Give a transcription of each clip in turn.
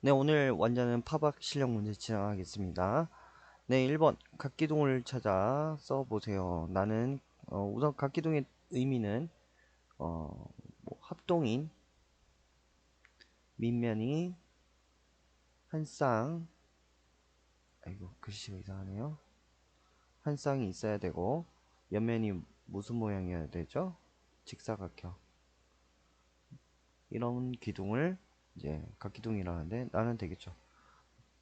네, 오늘 완전은 파박 실력 문제 진행하겠습니다. 네, 1번 각기둥을 찾아 써보세요. 나는 어, 우선 각기둥의 의미는 어, 뭐 합동인 밑면이 한 쌍 아이고 글씨가 이상하네요. 한 쌍이 있어야 되고 옆면이 무슨 모양이어야 되죠? 직사각형 이런 기둥을 이제 각기둥이라 하는데 나는 되겠죠.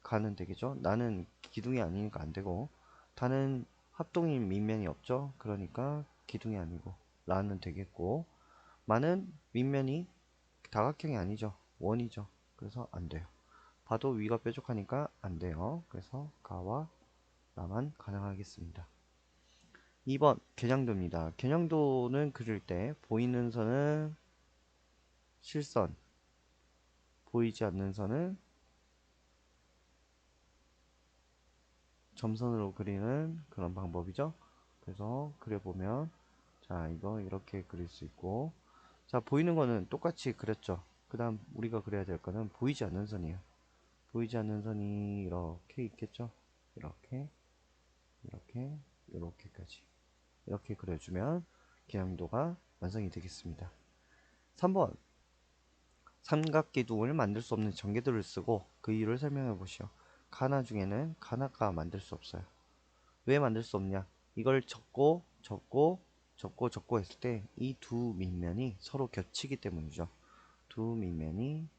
가는 되겠죠. 나는 기둥이 아니니까 안 되고 다는 합동인 밑면이 없죠. 그러니까 기둥이 아니고 라는 되겠고 마는 밑면이 다각형이 아니죠. 원이죠. 그래서 안 돼요. 봐도 위가 뾰족하니까 안 돼요. 그래서 가와 라만 가능하겠습니다. 2번 겨냥도입니다. 겨냥도는 그릴 때 보이는 선은 실선 보이지 않는 선을 점선으로 그리는 그런 방법이죠. 그래서 그려보면 자 이거 이렇게 그릴 수 있고 자 보이는 거는 똑같이 그렸죠. 그 다음 우리가 그려야 될 거는 보이지 않는 선이에요. 보이지 않는 선이 이렇게 있겠죠. 이렇게 이렇게 이렇게까지 이렇게 그려주면 기량도가 완성이 되겠습니다. 3번 삼각기둥을 만들 수 없는 전개도를 쓰고 그 이유를 설명해 보시오. 가나 중에는 가나가 만들 수 없어요. 왜 만들 수 없냐? 이걸 적고 적고 적고 적고 했을 때 이 두 밑면이 서로 겹치기 때문이죠. 두 밑면이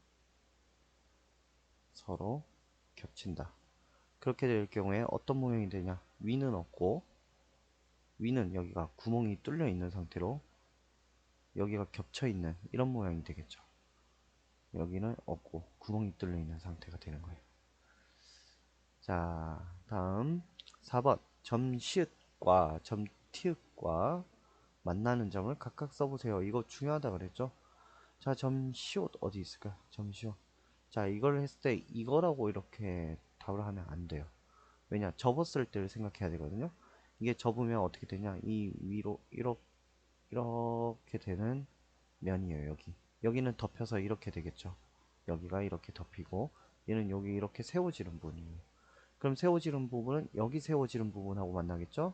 서로 겹친다. 그렇게 될 경우에 어떤 모양이 되냐? 위는 없고 위는 여기가 구멍이 뚫려 있는 상태로 여기가 겹쳐 있는 이런 모양이 되겠죠. 여기는 없고 구멍이 뚫려 있는 상태가 되는 거예요. 자, 다음 4번 점 시읒과 점 티읒과 만나는 점을 각각 써보세요. 이거 중요하다 그랬죠? 자, 점 시옷 어디 있을까요? 점 시옷. 자, 이걸 했을 때 이거라고 이렇게 답을 하면 안 돼요. 왜냐? 접었을 때를 생각해야 되거든요. 이게 접으면 어떻게 되냐? 이 위로 이렇게 되는 면이에요, 여기. 여기는 덮여서 이렇게 되겠죠. 여기가 이렇게 덮이고 얘는 여기 이렇게 세워지는 부분이에요. 그럼 세워지는 부분은 여기 세워지는 부분하고 만나겠죠.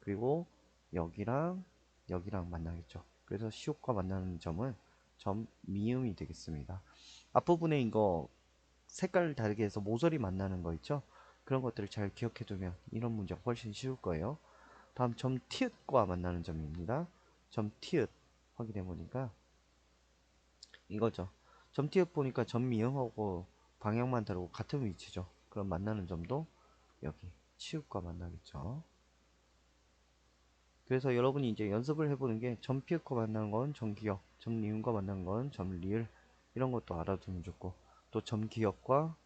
그리고 여기랑 여기랑 만나겠죠. 그래서 시옷과 만나는 점은 점 미음이 되겠습니다. 앞부분에 이거 색깔 다르게 해서 모서리 만나는 거 있죠. 그런 것들을 잘 기억해 두면 이런 문제가 훨씬 쉬울 거예요. 다음 점 티읕과 만나는 점입니다. 점 티읕 확인해 보니까 이거죠. 점티읕 보니까 점 미음하고 방향만 다르고 같은 위치죠. 그럼 만나는 점도 여기 치읓과 만나겠죠. 그래서 여러분이 이제 연습을 해보는 게 점피읒과 만나는 건 점기역, 점리음과 만나는 건 점리을 이런 것도 알아두면 좋고 또 점기역과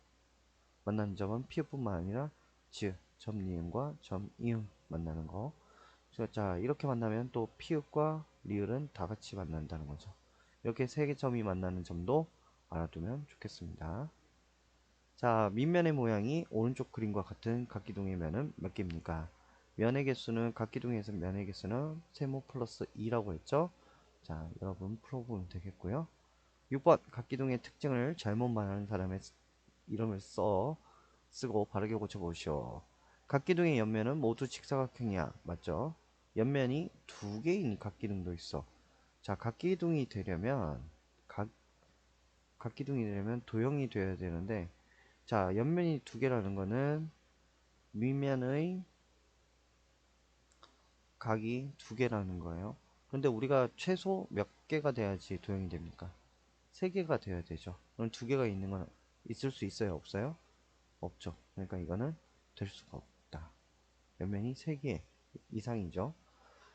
만나는 점은 피읒뿐만 아니라 지읒, 점리음과 점이음 만나는 거. 자 이렇게 만나면 또 피읒과 리을은 다 같이 만난다는 거죠. 이렇게 세 개 점이 만나는 점도 알아두면 좋겠습니다. 자, 밑면의 모양이 오른쪽 그림과 같은 각기둥의 면은 몇 개입니까? 면의 개수는 각기둥에서 면의 개수는 세모 플러스 2라고 했죠? 자, 여러분 풀어보면 되겠고요. 6번 각기둥의 특징을 잘못 말하는 사람의 이름을 써 쓰고 바르게 고쳐보시오. 각기둥의 옆면은 모두 직사각형이야. 맞죠? 옆면이 두 개인 각기둥도 있어. 자, 각기둥이 되려면 각 각기둥이 되려면 도형이 되어야 되는데 자, 옆면이 두 개라는 거는 밑면의 각이 두 개라는 거예요. 그런데 우리가 최소 몇 개가 돼야지 도형이 됩니까? 세 개가 돼야 되죠. 그럼 두 개가 있는 건 있을 수 있어요? 없어요? 없죠. 그러니까 이거는 될 수가 없다. 옆면이 세 개 이상이죠.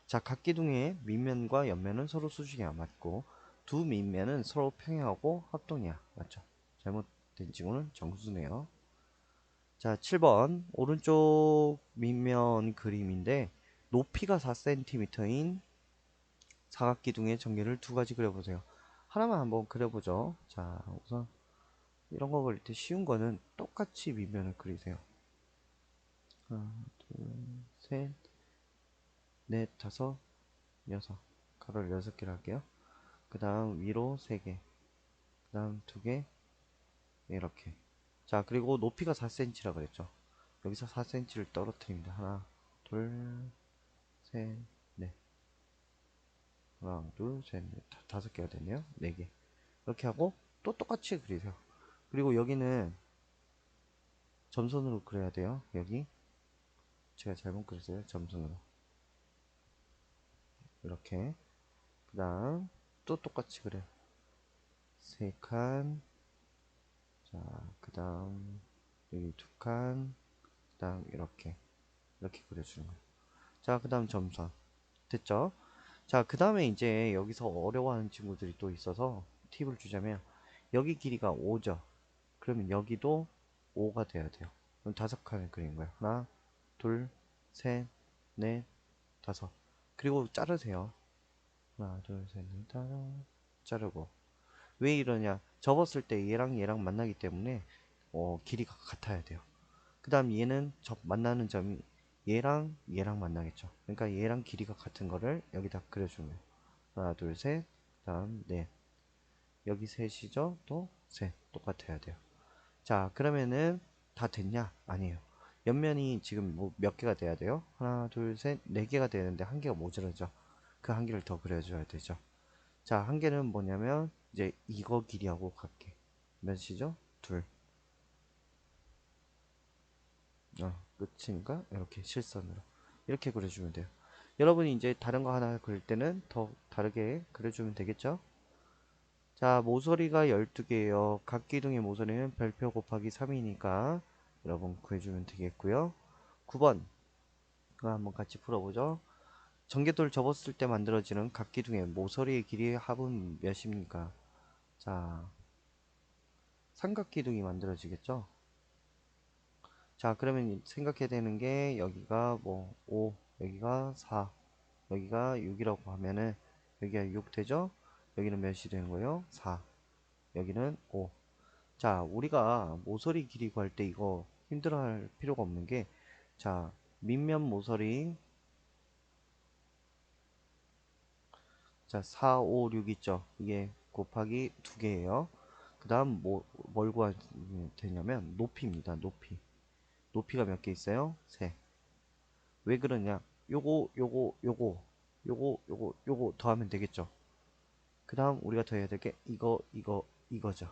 자, 각 기둥의 밑면과 옆면은 서로 수직이 안 맞고 두 밑면은 서로 평행하고 합동이야. 맞죠? 잘못된 친구는 정수네요. 자, 7번 오른쪽 밑면 그림인데 높이가 4cm인 사각기둥의 전개를 두 가지 그려보세요. 하나만 한번 그려보죠. 자, 우선 이런 거 그릴 때 쉬운 거는 똑같이 밑면을 그리세요. 하나, 둘, 셋, 넷, 다섯, 여섯. 가로를 여섯 개를 할게요. 그 다음 위로 세 개. 그 다음 두 개. 이렇게. 자, 그리고 높이가 4cm라 그랬죠. 여기서 4cm를 떨어뜨립니다. 하나, 둘, 셋, 넷. 하나, 둘, 셋, 넷. 다, 다섯 개가 됐네요. 네 개. 이렇게 하고 또 똑같이 그리세요. 그리고 여기는 점선으로 그려야 돼요. 여기. 제가 잘못 그렸어요. 점선으로. 이렇게. 그 다음, 또 똑같이 그래요. 세 칸. 자, 그 다음, 여기 두 칸. 그 다음, 이렇게. 이렇게 그려주는 거예요. 자, 그 다음 점선. 됐죠? 자, 그 다음에 이제 여기서 어려워하는 친구들이 또 있어서 팁을 주자면, 여기 길이가 5죠? 그러면 여기도 5가 돼야 돼요. 그럼 다섯 칸을 그린 거예요. 하나, 둘, 셋, 넷, 다섯. 그리고 자르세요. 하나, 둘, 셋, 넷, 다섯. 자르고. 왜 이러냐? 접었을 때 얘랑 얘랑 만나기 때문에 어, 길이가 같아야 돼요. 그 다음 얘는 접 만나는 점이 얘랑 얘랑 만나겠죠. 그러니까 얘랑 길이가 같은 거를 여기다 거예요. 하나, 둘, 셋, 그 다음 넷. 여기 셋이죠? 또 셋. 똑같아야 돼요. 자, 그러면은 다 됐냐? 아니에요. 옆면이 지금 뭐 몇 개가 돼야 돼요? 하나, 둘, 셋, 네 개가 되는데 한 개가 모자라죠. 그 한 개를 더 그려줘야 되죠. 자, 한 개는 뭐냐면 이제 이거 길이하고 같게 몇이죠? 둘. 어, 끝인가? 이렇게 실선으로 이렇게 그려주면 돼요. 여러분이 이제 다른 거 하나 그릴 때는 더 다르게 그려주면 되겠죠? 자, 모서리가 12개예요. 각 기둥의 모서리는 별표 곱하기 3이니까 여러분 구해주면 되겠고요. 9번 이거 한번 같이 풀어보죠. 전개돌 접었을 때 만들어지는 각 기둥의 모서리의 길이의 합은 몇입니까? 자, 삼각 기둥이 만들어지겠죠? 자, 그러면 생각해야 되는 게 여기가 뭐 5, 여기가 4, 여기가 6이라고 하면은 여기가 6 되죠? 여기는 몇이 되는 거예요? 4. 여기는 5. 자, 우리가 모서리 길이 구할 때 이거 힘들어 할 필요가 없는 게, 자, 밑면 모서리, 자, 4, 5, 6 있죠? 이게 곱하기 2개예요. 그 다음 뭐, 뭘 구하면 되냐면, 높이입니다. 높이. 높이가 몇 개 있어요? 3. 왜 그러냐? 요거, 요거, 요거, 요거, 요거, 요거 더하면 되겠죠? 그 다음 우리가 더 해야 될 게 이거 이거 이거죠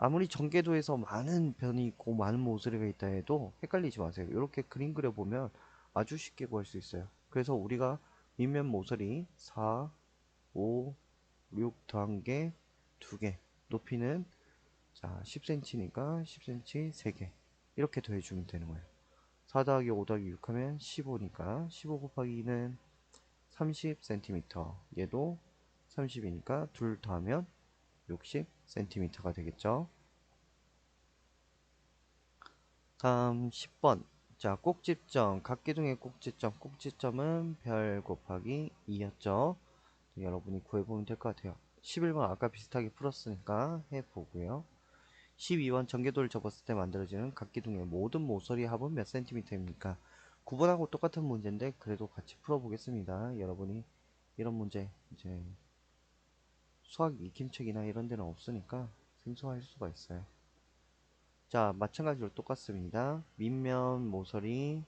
아무리 전개도에서 많은 변이 있고 많은 모서리가 있다 해도 헷갈리지 마세요. 이렇게 그림 그려보면 아주 쉽게 구할 수 있어요. 그래서 우리가 밑면 모서리 4 5 6 더한 게 2개 높이는 자 10cm니까 10cm 3개. 이렇게 더해주면 되는 거예요. 4 더하기 5 더하기 6 하면 15니까 15 곱하기 2는 30cm 얘도 30이니까 둘 더하면 60cm가 되겠죠. 다음 10번. 자, 꼭지점. 각기둥의 꼭지점. 꼭지점은 별 곱하기 2였죠. 여러분이 구해보면 될 것 같아요. 11번 아까 비슷하게 풀었으니까 해보고요. 12번 전개도를 접었을 때 만들어지는 각기둥의 모든 모서리 합은 몇 센티미터입니까? 9번하고 똑같은 문제인데 그래도 같이 풀어보겠습니다. 여러분이 이런 문제 이제 수학 익힘책이나 이런 데는 없으니까 생소할 수가 있어요. 자, 마찬가지로 똑같습니다. 밑면 모서리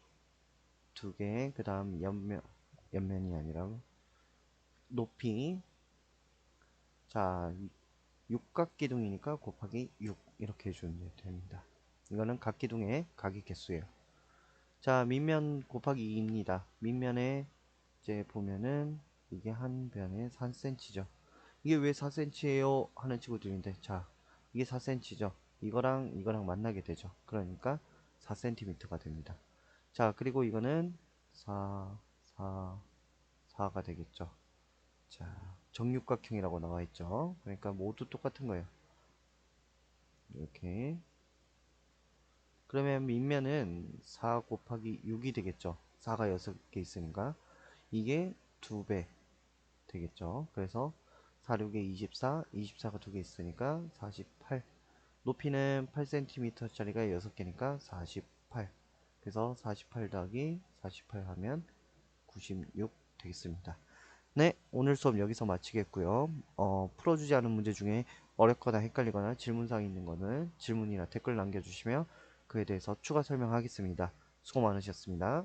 두 개, 그 다음 옆면, 옆면이 아니라 높이. 자, 육각기둥이니까 곱하기 6 이렇게 해주면 됩니다. 이거는 각기둥의 각의 개수예요. 자, 밑면 곱하기 2입니다. 밑면에 이제 보면은 이게 한 변에 3cm죠. 이게 왜 4cm예요? 하는 친구들인데 자 이게 4cm죠. 이거랑 이거랑 만나게 되죠. 그러니까 4cm가 됩니다. 자 그리고 이거는 4 4 4가 되겠죠. 자 정육각형이라고 나와 있죠. 그러니까 모두 똑같은 거예요. 이렇게. 그러면 밑면은 4 곱하기 6이 되겠죠. 4가 6개 있으니까. 이게 2배 되겠죠. 그래서 4, 6에 24, 24가 두개 있으니까 48. 높이는 8cm 짜리가 6개니까 48. 그래서 48 더하기 48 하면 96 되겠습니다. 네, 오늘 수업 여기서 마치겠고요. 어, 풀어주지 않은 문제 중에 어렵거나 헷갈리거나 질문사항이 있는 거는 질문이나 댓글 남겨주시면 그에 대해서 추가 설명하겠습니다. 수고 많으셨습니다.